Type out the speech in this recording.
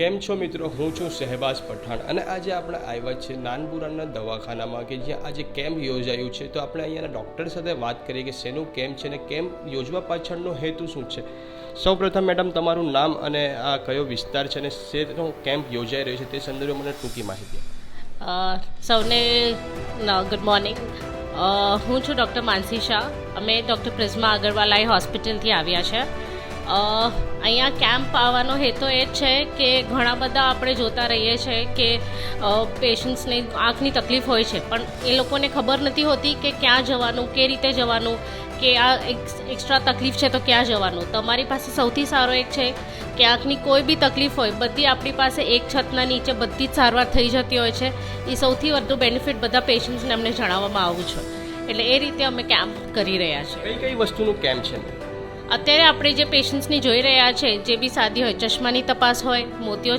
કેમ છો મિત્રો? હું છું શહેબાજ પઠાણ અને આજે આપણે આવ્યા છે નાનપુરાના દવાખાનામાં કે જ્યાં આજે કેમ્પ યોજાયું છે. તો આપણે અહીંયાના ડૉક્ટર સાથે વાત કરીએ કે શેનું કેમ્પ છે અને કેમ્પ યોજવા પાછળનો હેતુ શું છે? સૌપ્રથમ મેડમ, તમારું નામ અને આ કયો વિસ્તાર છે અને શેનો કેમ્પ યોજાઈ રહ્યો છે તે સંદર્ભે મને ટૂંકી માહિતી સૌને ગુડ મોર્નિંગ હું છું ડૉક્ટર માનસી શાહ. અમે ડૉક્ટર પ્રિઝમા અગરવાલાઈ હોસ્પિટલથી આવ્યા છે. અહીંયા કેમ્પ આવવાનો હેતુ એ જ છે કે ઘણા બધા આપણે જોતા રહીએ છીએ કે પેશન્ટ્સને આંખની તકલીફ હોય છે. પણ એ લોકોને ખબર નથી હોતી કે ક્યાં જવાનું, કે રીતે જવાનું, કે આ એક્સ્ટ્રા તકલીફ છે તો ક્યાં જવાનું. તમારી પાસે સૌથી સારો એક છે કે આંખની કોઈ બી તકલીફ હોય, બધી આપણી પાસે એક છતના નીચે બધી જ સારવાર થઈ જતી હોય છે. એ સૌથી વધુ બેનિફિટ બધા પેશન્ટ્સને અમને જણાવવામાં આવું છે. એટલે એ રીતે અમે કેમ્પ કરી રહ્યા છીએ. કઈ કઈ વસ્તુનું કેમ્પ છે? અત્યારે આપણે જે પેશન્ટ્સની જોઈ રહ્યા છે, જે બી સાદી હોય, ચશ્માની તપાસ હોય મોતિયો